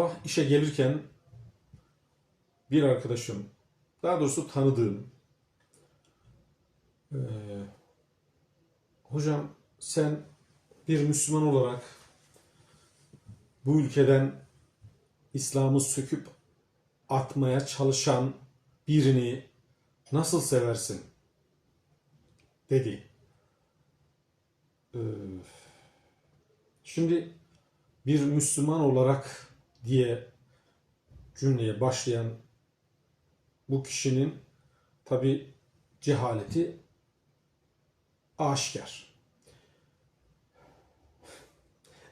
sabah işe gelirken bir arkadaşım, daha doğrusu tanıdığım, eee, hocam sen bir Müslüman olarak bu ülkeden İslam'ı söküp atmaya çalışan birini nasıl seversin? dedi. Eee, Şimdi bir Müslüman olarak diye cümleye başlayan bu kişinin tabi cehaleti aşikar.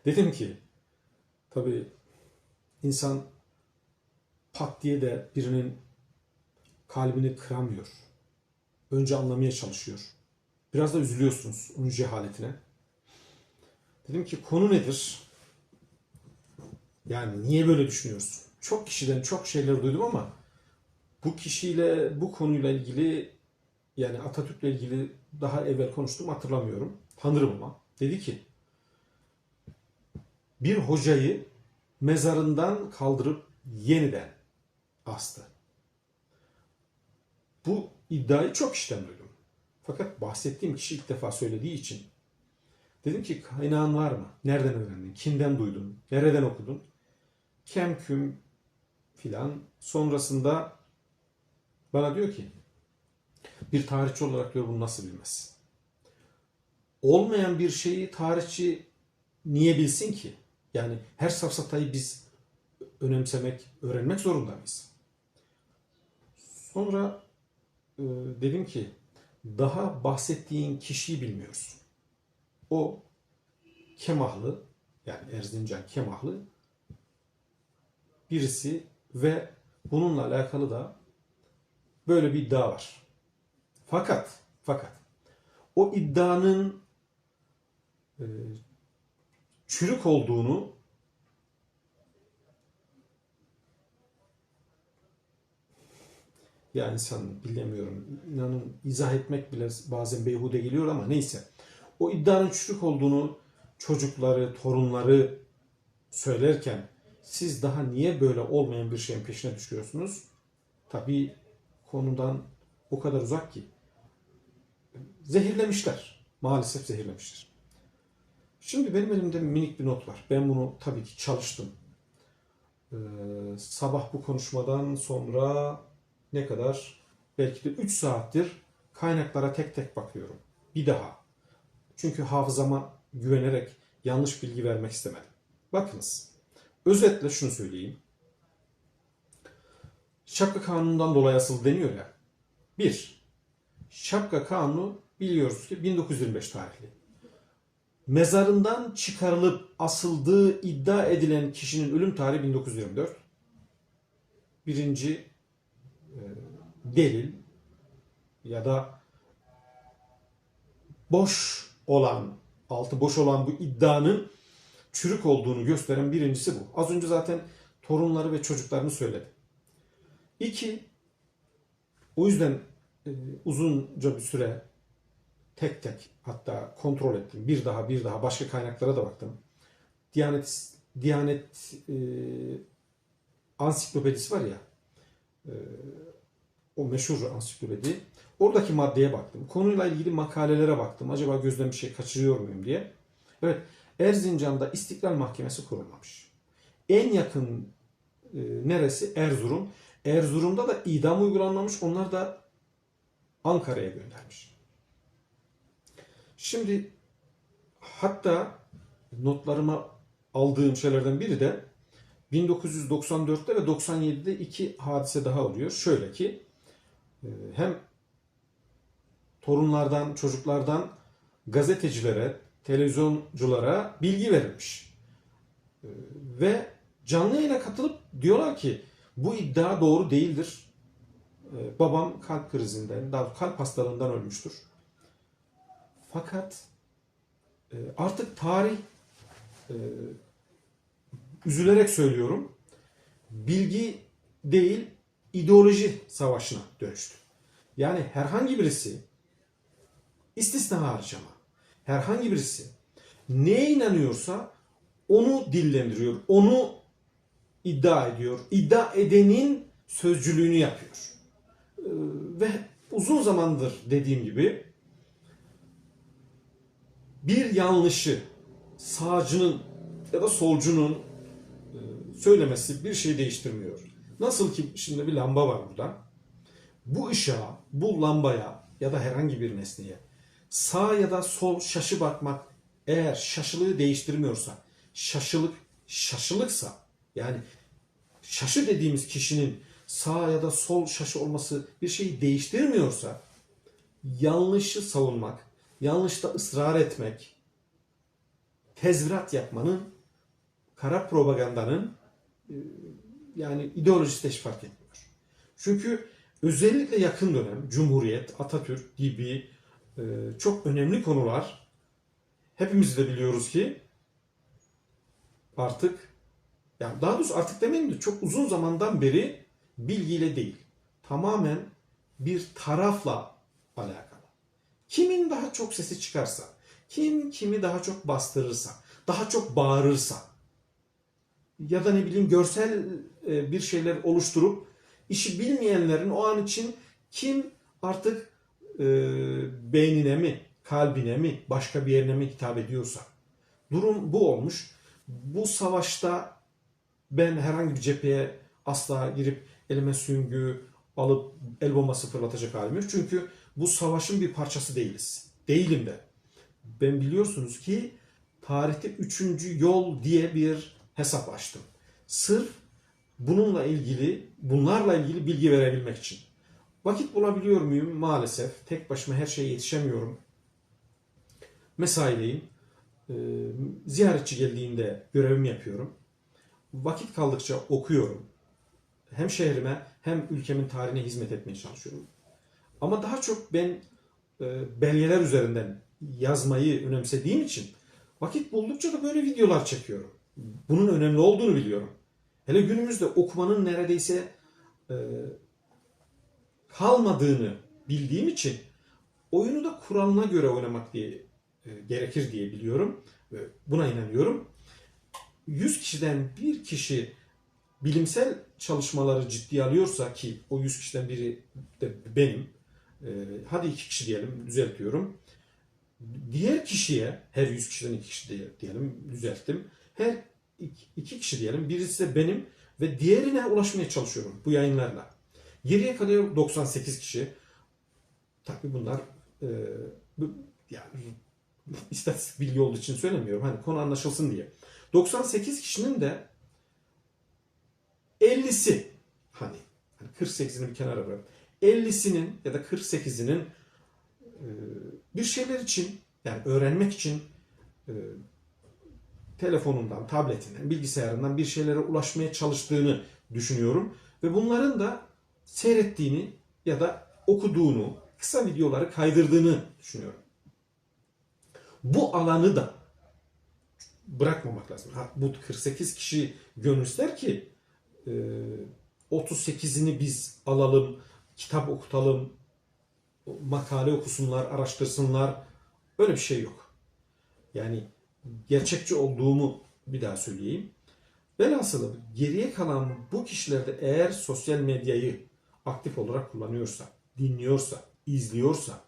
Dedim ki tabi insan pat diye de birinin kalbini kıramıyor. Önce anlamaya çalışıyor. Biraz da üzülüyorsunuz onun cehaletine. Dedim ki konu nedir? Yani niye böyle düşünüyorsun? Çok kişiden çok şeyler duydum ama bu kişiyle bu konuyla ilgili yani Atatürk'le ilgili daha evvel konuştum hatırlamıyorum. Tanırım ama. Dedi ki bir hocayı mezarından kaldırıp yeniden astı. Bu iddiayı çok kişiden duydum. Fakat bahsettiğim kişi ilk defa söylediği için dedim ki kaynağın var mı? Nereden öğrendin? Kimden duydun? Nereden okudun? Kemküm filan. Sonrasında bana diyor ki bir tarihçi olarak diyor bunu nasıl bilmez? Olmayan bir şeyi tarihçi niye bilsin ki? Yani her safsatayı biz önemsemek, öğrenmek zorunda mıyız? Sonra e, dedim ki daha bahsettiğin kişiyi bilmiyorsun. O Kemahlı yani Erzincan Kemahlı birisi ve bununla alakalı da böyle bir iddia var. Fakat fakat o iddianın e, çürük olduğunu ya insan bilemiyorum. İnanın izah etmek bile bazen beyhude geliyor ama neyse. O iddianın çürük olduğunu çocukları, torunları söylerken siz daha niye böyle olmayan bir şeyin peşine düşüyorsunuz? Tabii konudan o kadar uzak ki. Zehirlemişler. Maalesef zehirlemişler. Şimdi benim elimde minik bir not var. Ben bunu tabii ki çalıştım. Ee, sabah bu konuşmadan sonra ne kadar? Belki de 3 saattir kaynaklara tek tek bakıyorum. Bir daha. Çünkü hafızama güvenerek yanlış bilgi vermek istemedim. Bakınız. Özetle şunu söyleyeyim. Şapka kanunundan dolayı asıl deniyor ya. Bir, şapka kanunu biliyoruz ki 1925 tarihli. Mezarından çıkarılıp asıldığı iddia edilen kişinin ölüm tarihi 1924. Birinci e, delil ya da boş olan, altı boş olan bu iddianın çürük olduğunu gösteren birincisi bu. Az önce zaten torunları ve çocuklarını söyledi. İki, o yüzden e, uzunca bir süre tek tek hatta kontrol ettim. Bir daha bir daha başka kaynaklara da baktım. Diyanet Diyanet e, ansiklopedisi var ya e, o meşhur ansiklopedi. Oradaki maddeye baktım. Konuyla ilgili makalelere baktım. Acaba gözden bir şey kaçırıyor muyum diye. Evet. Erzincan'da İstiklal Mahkemesi kurulmamış. En yakın e, neresi? Erzurum. Erzurum'da da idam uygulanmamış. Onlar da Ankara'ya göndermiş. Şimdi hatta notlarıma aldığım şeylerden biri de 1994'te ve 97'de iki hadise daha oluyor. Şöyle ki e, hem torunlardan, çocuklardan gazetecilere, televizyonculara bilgi verilmiş. E, Ve canlı yayına katılıp diyorlar ki bu iddia doğru değildir. E, Babam kalp krizinden, daha kalp hastalığından ölmüştür. Fakat e, artık tarih e, üzülerek söylüyorum bilgi değil ideoloji savaşına dönüştü. Yani herhangi birisi istisna hariç ama herhangi birisi neye inanıyorsa onu dillendiriyor, onu iddia ediyor. İddia edenin sözcülüğünü yapıyor. Ee, Ve uzun zamandır dediğim gibi bir yanlışı sağcının ya da solcunun e, söylemesi bir şey değiştirmiyor. Nasıl ki şimdi bir lamba var burada. Bu ışığa, bu lambaya ya da herhangi bir nesneye sağ ya da sol şaşı bakmak eğer şaşılığı değiştirmiyorsa, şaşılık şaşılıksa yani şaşı dediğimiz kişinin sağ ya da sol şaşı olması bir şeyi değiştirmiyorsa yanlışı savunmak, yanlışta ısrar etmek, tezvirat yapmanın, kara propagandanın e, yani ideolojisi de hiç fark etmiyor. Çünkü özellikle yakın dönem Cumhuriyet, Atatürk gibi çok önemli konular hepimiz de biliyoruz ki artık yani daha doğrusu artık demeyeyim de çok uzun zamandan beri bilgiyle değil. Tamamen bir tarafla alakalı. Kimin daha çok sesi çıkarsa, kim kimi daha çok bastırırsa, daha çok bağırırsa ya da ne bileyim görsel e, bir şeyler oluşturup işi bilmeyenlerin o an için kim artık e, beynine mi, kalbine mi, başka bir yerine mi hitap ediyorsa. Durum bu olmuş. Bu savaşta ben herhangi bir cepheye asla girip elime süngü alıp el bombası fırlatacak halim yok. Çünkü bu savaşın bir parçası değiliz. Değilim de. Ben biliyorsunuz ki tarihte üçüncü yol diye bir hesap açtım. Sırf bununla ilgili, bunlarla ilgili bilgi verebilmek için. Vakit bulabiliyor muyum? Maalesef. Tek başıma her şeye yetişemiyorum. Mesaideyim. Ee, ziyaretçi geldiğinde görevimi yapıyorum. Vakit kaldıkça okuyorum. Hem şehrime hem ülkemin tarihine hizmet etmeye çalışıyorum. Ama daha çok ben e, belgeler üzerinden yazmayı önemsediğim için vakit buldukça da böyle videolar çekiyorum. Bunun önemli olduğunu biliyorum. Hele günümüzde okumanın neredeyse e, kalmadığını bildiğim için oyunu da kuralına göre oynamak diye e, gerekir diye biliyorum ve buna inanıyorum. 100 kişiden bir kişi bilimsel çalışmaları ciddiye alıyorsa ki o 100 kişiden biri de benim. e, hadi iki kişi diyelim düzeltiyorum. Diğer kişiye her 100 kişiden iki kişi diye- diyelim düzelttim. Her iki kişi diyelim birisi de benim ve diğerine ulaşmaya çalışıyorum bu yayınlarla. Geriye kalıyor 98 kişi. Tabii bunlar e, bu, yani istatistik bilgi olduğu için söylemiyorum. Hani konu anlaşılsın diye. 98 kişinin de 50'si hani, hani 48'ini bir kenara bırak. 50'sinin ya da 48'inin e, bir şeyler için yani öğrenmek için e, telefonundan, tabletinden, bilgisayarından bir şeylere ulaşmaya çalıştığını düşünüyorum. Ve bunların da seyrettiğini ya da okuduğunu, kısa videoları kaydırdığını düşünüyorum. Bu alanı da bırakmamak lazım. Ha, bu 48 kişi gönül ki e, 38'ini biz alalım, kitap okutalım, makale okusunlar, araştırsınlar. Öyle bir şey yok. Yani gerçekçi olduğumu bir daha söyleyeyim. Velhasılı geriye kalan bu kişiler de eğer sosyal medyayı aktif olarak kullanıyorsa, dinliyorsa, izliyorsa,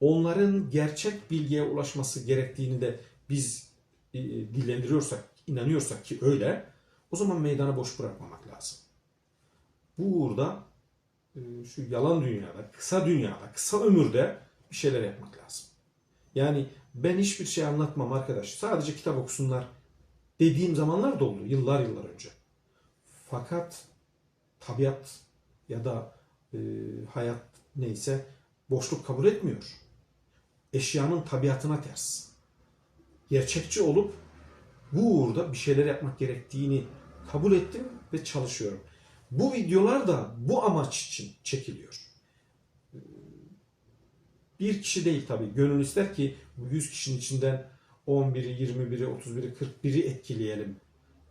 onların gerçek bilgiye ulaşması gerektiğini de biz e, dillendiriyorsak, inanıyorsak ki öyle, o zaman meydanı boş bırakmamak lazım. Bu uğurda e, şu yalan dünyada, kısa dünyada, kısa ömürde bir şeyler yapmak lazım. Yani ben hiçbir şey anlatmam arkadaş. Sadece kitap okusunlar dediğim zamanlar da oldu yıllar yıllar önce. Fakat tabiat ya da e, hayat neyse boşluk kabul etmiyor. Eşyanın tabiatına ters. Gerçekçi olup bu uğurda bir şeyler yapmak gerektiğini kabul ettim ve çalışıyorum. Bu videolar da bu amaç için çekiliyor. Bir kişi değil tabii. Gönül ister ki bu 100 kişinin içinden 11'i, 21'i, 31'i, 41'i etkileyelim.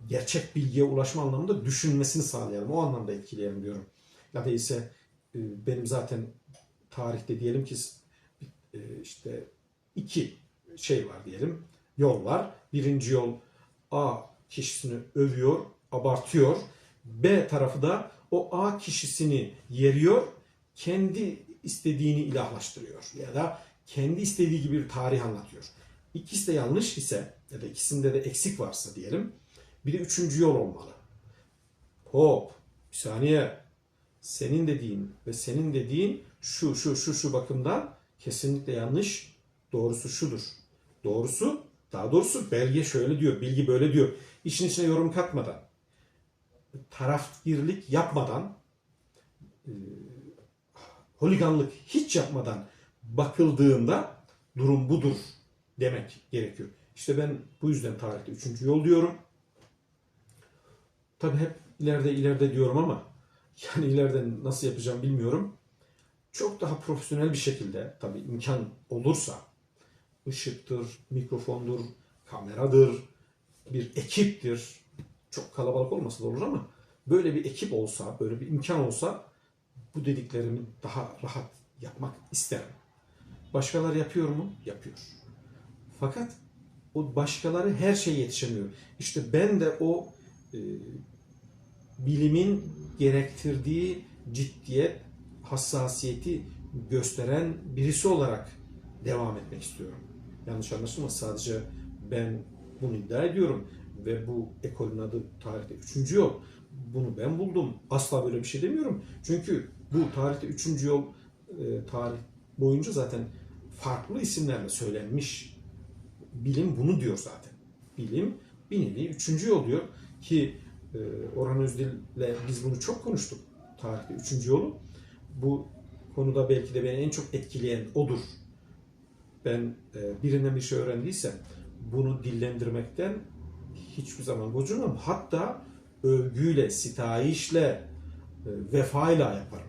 Gerçek bilgiye ulaşma anlamında düşünmesini sağlayalım. O anlamda etkileyelim diyorum. Ya da ise benim zaten tarihte diyelim ki e, işte iki şey var diyelim. Yol var. Birinci yol A kişisini övüyor, abartıyor. B tarafı da o A kişisini yeriyor, kendi istediğini ilahlaştırıyor ya da kendi istediği gibi bir tarih anlatıyor. İkisi de yanlış ise ya da ikisinde de eksik varsa diyelim bir de üçüncü yol olmalı. Hop bir saniye senin dediğin ve senin dediğin şu şu şu şu bakımdan kesinlikle yanlış. Doğrusu şudur. Doğrusu daha doğrusu belge şöyle diyor, bilgi böyle diyor. İşin içine yorum katmadan, tarafgirlik yapmadan, e, holiganlık hiç yapmadan bakıldığında durum budur demek gerekiyor. İşte ben bu yüzden tarihte üçüncü yol diyorum. Tabii hep ileride ileride diyorum ama yani ileride nasıl yapacağım bilmiyorum. Çok daha profesyonel bir şekilde tabii imkan olursa ışıktır, mikrofondur, kameradır, bir ekiptir. Çok kalabalık olmasa da olur ama böyle bir ekip olsa, böyle bir imkan olsa bu dediklerimi daha rahat yapmak isterim. Başkaları yapıyor mu? Yapıyor. Fakat o başkaları her şeye yetişemiyor. İşte ben de o e, bilimin gerektirdiği ciddiyet, hassasiyeti gösteren birisi olarak devam etmek istiyorum. Yanlış anlaşılma sadece ben bunu iddia ediyorum ve bu ekolün adı tarihte üçüncü yol. Bunu ben buldum. Asla böyle bir şey demiyorum. Çünkü bu tarihte üçüncü yol e, tarih boyunca zaten farklı isimlerle söylenmiş. Bilim bunu diyor zaten. Bilim bir nevi üçüncü yol diyor ki Orhan Özdil'le biz bunu çok konuştuk. Tarihte üçüncü yolu. Bu konuda belki de beni en çok etkileyen odur. Ben e, birinden bir şey öğrendiysem bunu dillendirmekten hiçbir zaman gocunmam. Hatta övgüyle, sitayişle, e, vefayla yaparım.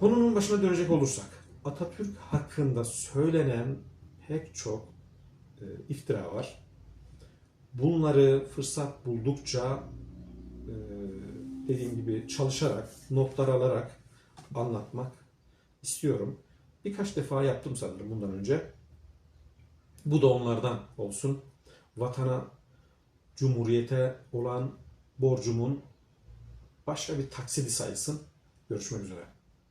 Konunun başına dönecek olursak, Atatürk hakkında söylenen pek çok e, iftira var. Bunları fırsat buldukça e, dediğim gibi çalışarak, notlar alarak anlatmak istiyorum. Birkaç defa yaptım sanırım bundan önce. Bu da onlardan olsun. Vatana, cumhuriyete olan borcumun başka bir taksidi sayısın. Görüşmek üzere.